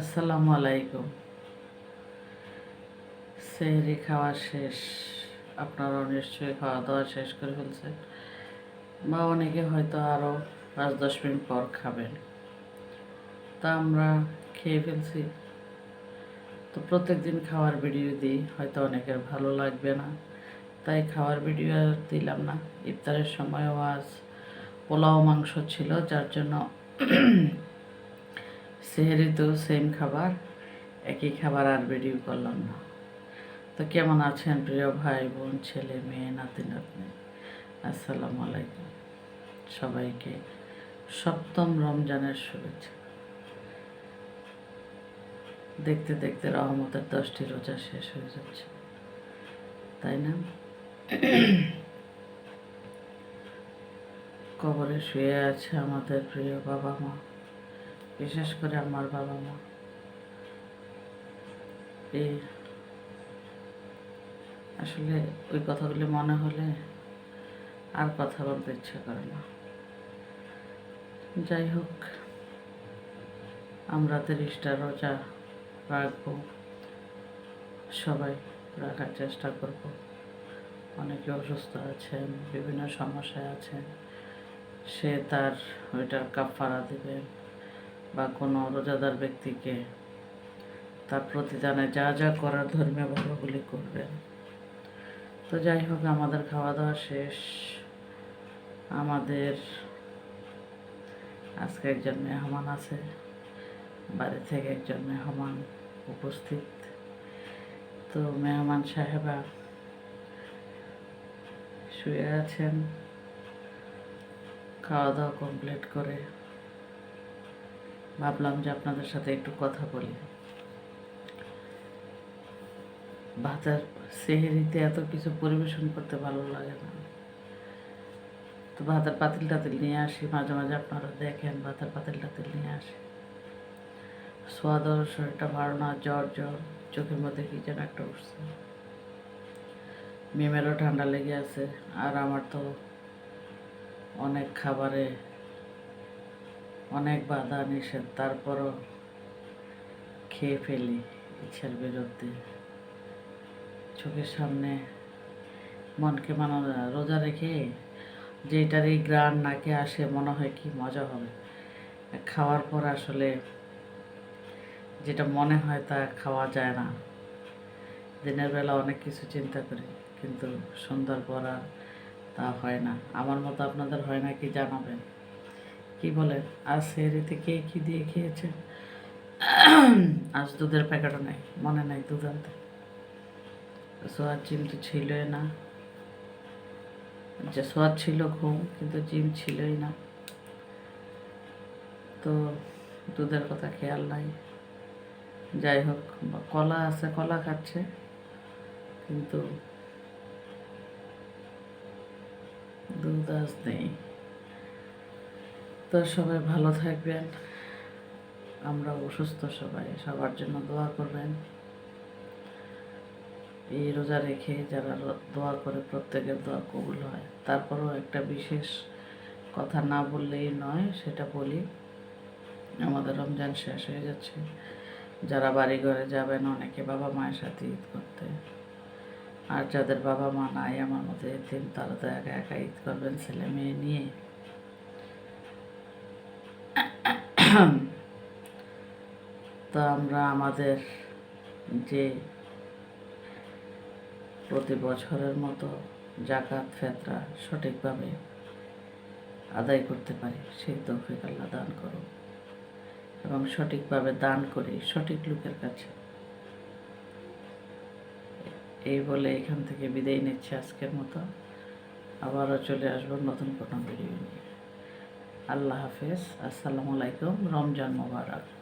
আসসালামু আলাইকুম। সেহরি খাওয়া শেষ। আপনারাও নিশ্চয়ই খাওয়া দাওয়া শেষ করে ফেলছেন। বা অনেকে হয়তো আরও পাঁচ দশ মিনিট পর খাবেন। তা আমরা খেয়ে ফেলছি। তো প্রত্যেক দিন খাওয়ার ভিডিও দিই, হয়তো অনেকের ভালো লাগবে না। তাই খাওয়ার ভিডিও আর দিলাম না। ইফতারের সময়ও আজ পোলাও মাংস ছিল, যার জন্য সেহেরি তো সেম খাবার, একই খাবার আর ভিডিও করলাম না। তো কেমন আছেন প্রিয় ভাই বোন, ছেলে, মেয়ে, নাতি, নাতনি? আসসালামু আলাইকুম। সবাইকে সপ্তম রমজানের শুভেচ্ছা। দেখতে দেখতে রহমতের দশটি রোজা শেষ হয়ে যাচ্ছে। তাই না? কবরে শুয়ে আছে আমাদের প্রিয় বাবা মা। বিশেষ করে আমার বাবা মা। এই আসলে ওই কথাগুলি মনে হলে আর কথা বলতে ইচ্ছা করে না। যাই হোক, আমরা তিরিশটা রোজা রাখব। সবাই রাখার চেষ্টা করব। অনেকে অসুস্থ আছেন, বিভিন্ন সমস্যায় আছেন। সে তার ওইটার কাপড়া দেবেন। বা কোনো রোজাদার ব্যক্তিকে তার প্রতিদানে যা যা করার ধর্মীয় ভাবাগুলি করবেন। তো যাই হোক, আমাদের খাওয়া দাওয়া শেষ। আমাদের আজকে একজন মেহমান আছে, বাড়ি থেকে একজন মেহমান উপস্থিত। তো মেহমান সাহেবা শুয়ে আছেন খাওয়া দাওয়া কমপ্লিট করে ভাবলাম যে আপনাদের সাথে একটু কথা বলি। ভাতের সেহেরিতে এত কিছু পরিবেশন করতে ভালো লাগে না। তো ভাতের পাতিল টাতিল নিয়ে আসি, মাঝে মাঝে আপনারা দেখেন ভাতের পাতিল টাতিল নিয়ে আসি। সোয়াদর শরীরটা ভালো না জ্বর জ্বর, চোখের মধ্যে কি যেন একটা উঠছে। মেমেরও ঠান্ডা লেগে আছে, আর আমার তো অনেক খাবারে অনেক বাধা নিষেধ, তারপরও খেয়ে ফেলি ইচ্ছার বিরুদ্ধে। চোখের সামনে মনকে মানানো রোজা রেখে যেটার এই গ্রান নাকে আসে, মনে হয় কি মজা হবে। খাওয়ার পর আসলে যেটা মনে হয় তা খাওয়া যায় না। দিনের বেলা অনেক কিছু চিন্তা করি, কিন্তু সন্ধ্যার পর তা হয় না। আমার মতো আপনাদের হয় না কি জানাবেন? কি আজ সেরিতে কে কি দিয়ে খেয়েছে? আজ দুধের প্যাকেটও নেই, মনে নাই দুধ আনতে। সোয়াদ জিম তো ছিলই না। যে সোয়াদ ছিল ঘুম, কিন্তু জিম ছিলই না। তো দুধের কথা খেয়াল নাই। যাই হোক, কলা আছে, কলা খাচ্ছে, কিন্তু দুধ আজ নেই। তো সবাই ভালো থাকবেন। আমরা অসুস্থ সবাই, সবার জন্য দোয়া করবেন। এই রোজা রেখে যারা দোয়া করে প্রত্যেকের দোয়া কবুল হয়। তারপরেও একটা বিশেষ কথা না বললেই নয়, সেটা বলি, আমাদের রমজান শেষ হয়ে যাচ্ছে। যারা বাড়ি ঘরে যাবেন, অনেকে বাবা মায়ের সাথে ঈদ করতে। আর যাদের বাবা মা নাই, আমার মতো এতিম তারা তো একা একা ঈদ করবেন, ছেলে মেয়ে নিয়ে। তো আমরা আমাদের যে প্রতি বছরের মতো জাকাত, ফেতরা সঠিকভাবে আদায় করতে পারি, সেই তৌফিক আল্লাহ দান করো এবং সঠিকভাবে দান করি, সঠিক লোকের কাছে। এই বলে এখান থেকে বিদায় নিচ্ছে আজকের মতো। আবারও চলে আসব নতুন কোনো ভিডিও নিয়ে। আল্লাহ হাফেজ আসসালামু আলাইকুম রমজান মোবারক।